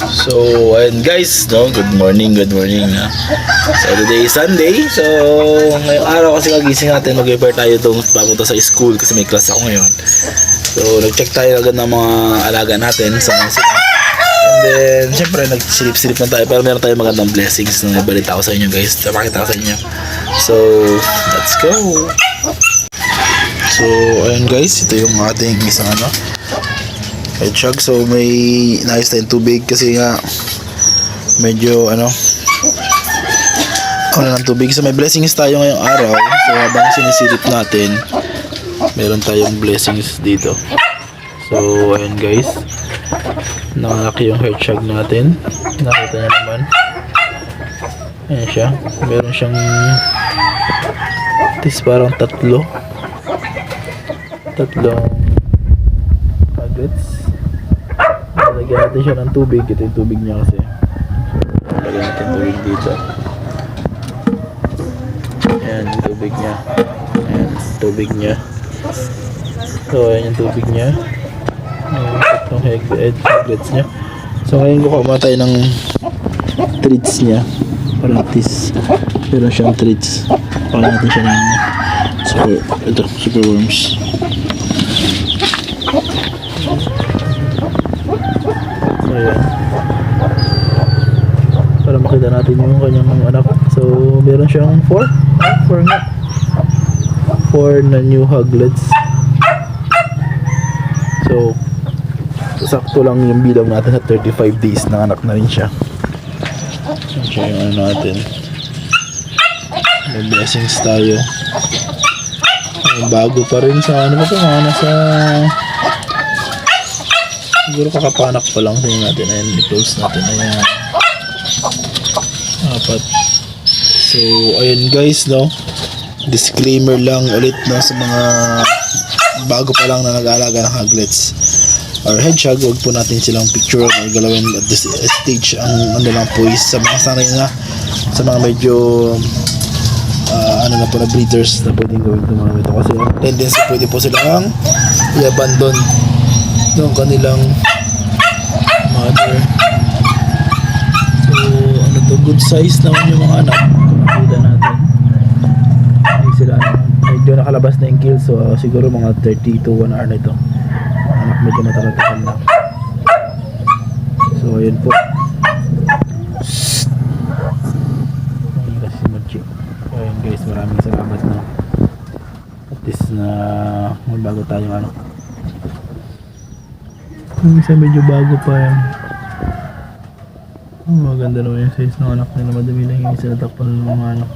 So, ayun guys, no? Good morning, good morning. ah. So, today is Sunday. So, ngayong araw kasi kagising natin, mag-prepare tayo itong papunta sa school kasi may class ako ngayon. So, nag-check tayo agad ng mga alaga natin sa mga sila. And then, syempre, nagsilip-silip na tayo pero meron tayong magandang blessings na nabalita ko sa inyo guys. Napakita ko sa inyo. So, let's go! So, ayun guys, ito yung ating isang ano, hedgehog. So, may naayos tayong tubig kasi nga medyo ano ano ng tubig. So, may blessings tayo ngayong araw. So, habang sinisilip natin, meron tayong blessings dito. So, ayun guys. Nakalaki yung hedgehog natin. Nakita niyo naman. Ayan siya. Meron siyang tis parang tatlo. Tatlong nuggets. Lagyan natin siya ng tubig. Ito yung tubig niya kasi. So, lagyan natin tubig dito. Ayan tubig niya. Ayan, tubig niya. So, ayan yung tubig niya. Ayan, tatlong egg, egg nuggets niya. So, ngayon kukuha tayo ng treats niya. Paratis. Meron siyang treats. Kuha natin siya ng super, ito, super worms. So, ayan. Para makita natin yung kanyang anak. So, meron siyang 4. 4 nga. 4 na new hoglets. So, sakto lang yung bilang natin sa 35 days na anak na rin siya. Yan siya yung ano natin. May blessings tayo. Ay, bago pa rin sa ano ito? Mga nasa siguro kakapanak pa lang tingnan natin. Ayan, i-close natin. Ayan. Apat. So, ayun guys, no? Disclaimer lang ulit, no? Sa mga bago pa lang na nag-aalaga ng hoglets or hedgehog, huwag po natin silang picture or galawin at this stage ang ano lang po is sa mga sanay na sa mga medyo ah, ano na po na breeders na pwedeng gawin itong mga ito kasi ang tendency pwede po silang i-abandon ng kanilang mother. So ano to good size naman yung mga anak. Kung makita natin. Hindi sila ano medyo nakalabas na yung kill so ah, siguro mga 30 to 1 hour na ito. Anak medyo matagal-tagal na. So ayun po. Ayun guys maraming salamat na. At least na may bago tayong ano isa medyo bago pa yan. Oh, maganda naman yung size ng anak nila. Madami lang yung isa natakpan ng mga anak.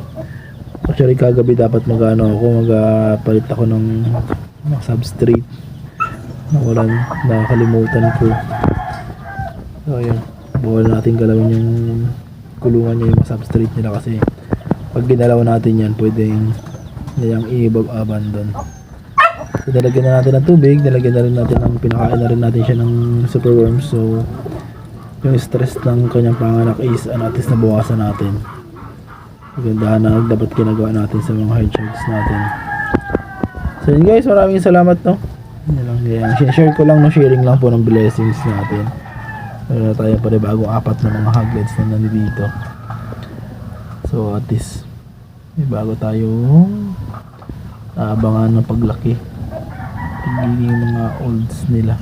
Actually kagabi dapat mag-ano ako magpalit ako ng ng substrate nawalan nakakalimutan ko. So ayun. Bawal natin galawin yung kulungan niya yung substrate nila kasi pag ginalaw natin yan pwedeng nilang i-abandon so nilagyan na natin ng tubig nilagyan na rin natin ng pinakain na rin natin siya ng superworm so yung stress ng kanyang panganak is ano, at least nabawasan natin Magandahan na dapat ginagawa natin sa mga hedgehogs natin. So yun guys, maraming salamat no. Yan lang yan. Sinashare ko lang no, sharing lang po ng blessings natin. Meron tayo pa bagong apat na mga hoglets na nandito. So at least, may bago tayong aabangan ng paglaki. Pagiging mga olds nila.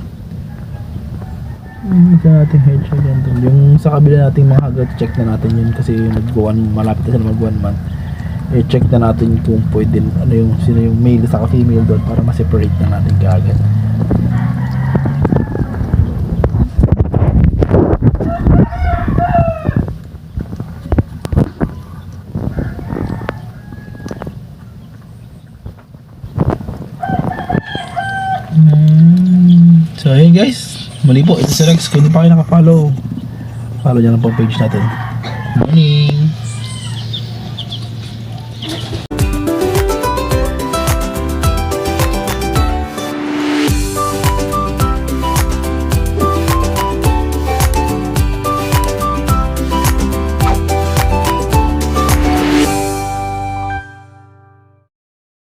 Yung isa nating headshot yan tol. Yung sa kabila nating mga hagat, check na natin yun kasi mag one, malapit na mag one month. Eh, check na natin kung pwede, ano yung, sino yung male sa female doon para ma-separate na natin kaagad. So, ayun guys. Muli po, ito si Rex. Kung hindi pa kayo nakapollow, follow nyo lang po page natin. Morning!